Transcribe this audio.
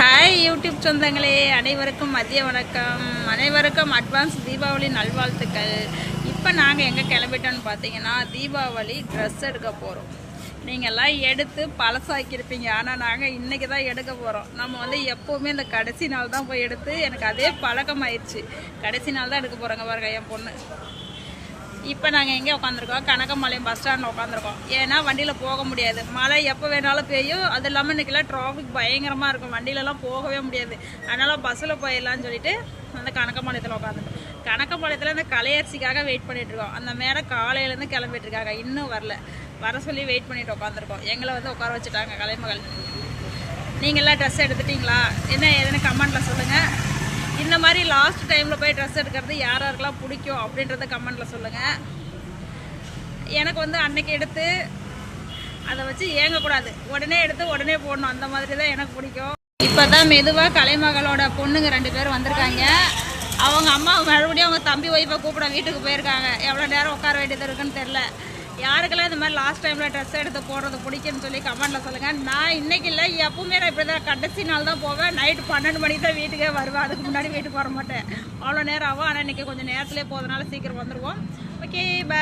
Hi YouTube சொந்தங்களே அனைவருக்கும் மதிய வணக்கம். அனைவருக்கும் அட்வான்ஸ் தீபாவளி நல்வாழ்த்துக்கள். இப்போ நாங்கள் எங்கே கிளம்பிட்டோன்னு பார்த்தீங்கன்னா தீபாவளி ட்ரெஸ் எடுக்க போகிறோம் நீங்கள்லாம் எடுத்து பழசாக்கியிருப்பீங்க. ஆனால் நாங்கள் இன்றைக்கி தான் எடுக்க போகிறோம் நம்ம வந்து எப்போவுமே இந்த கடைசி நாள் தான் போய் எடுத்து எனக்கு அதே பழக்கமாயிருச்சு. கடைசி நாள் தான் எடுக்க போகிறோங்க பாருங்க என் பொண்ணு. இப்போ நாங்கள் எங்கே உட்காந்துருக்கோம் கனகம்பாளையம் பஸ் ஸ்டாண்டில் உட்காந்துருக்கோம் ஏன்னா வண்டியில் போக முடியாது. மழை எப்போ வேணாலும் பெய்யும். அது இல்லாமல் இன்றைக்கெல்லாம் டிராஃபிக் பயங்கரமாக இருக்கும். வண்டியிலலாம் போகவே முடியாது. அதனால் பஸ்ஸில் போயிடலான்னு சொல்லிட்டு அந்த கனகம்பாளையத்தில் உட்காந்துருக்கோம் கனகம்பாளையத்தில் இந்த கலையரிசிக்காக வெயிட் பண்ணிகிட்ருக்கோம் அந்த மேடம் காலையிலேருந்து கிளம்பிட்டுருக்காங்க இன்னும் வரல. வர சொல்லி வெயிட் பண்ணிட்டு உட்காந்துருக்கோம் எங்களை வந்து உட்கார வச்சுட்டாங்க கலைமகள். நீங்களாம் ட்ரெஸ் எடுத்துட்டீங்களா? என்ன ஏதுன்னு கமெண்ட்டில் சொல்லுங்கள் இந்த மாதிரி லாஸ்ட் டைமில் போய் ட்ரெஸ் எடுக்கிறது யார் யாருக்கெல்லாம் பிடிக்கும் அப்படின்றத கமெண்ட்டில் சொல்லுங்கள் எனக்கு வந்து அன்னைக்கு எடுத்து அதை வச்சு ஏங்கக்கூடாது. உடனே எடுத்து உடனே போடணும். அந்த மாதிரி தான் எனக்கு பிடிக்கும். இப்போ தான் மெதுவாக கலைமகளோட பொண்ணுங்க ரெண்டு பேரும் வந்திருக்காங்க. அவங்க அம்மா மறுபடியும் அவங்க தம்பி ஒய்ஃபை கூப்பிட வீட்டுக்கு போயிருக்காங்க. எவ்வளோ நேரம் உட்கார வேண்டியது இருக்குன்னு தெரில யாருக்கெல்லாம் இந்த மாதிரி லாஸ்ட் டைமில் ட்ரெஸ் எடுத்து போடுறது பிடிக்குன்னு சொல்லி கமெண்ட்டில் சொல்லுங்கள் நான் இன்னைக்கு இல்லை எப்பவுமே நான் இப்படி தான் கடைசி நாள் தான் போவேன். நைட்டு பன்னெண்டு மணிக்கு தான் வீட்டுக்கே வருவேன். அதுக்கு முன்னாடி வீட்டுக்கு வர மாட்டேன் அவ்வளோ நேரம் ஆகும். ஆனால் இன்றைக்கி கொஞ்சம் நேரத்துலேயே போகிறதுனால சீக்கிரம் வந்துடுவோம் ஓகே பை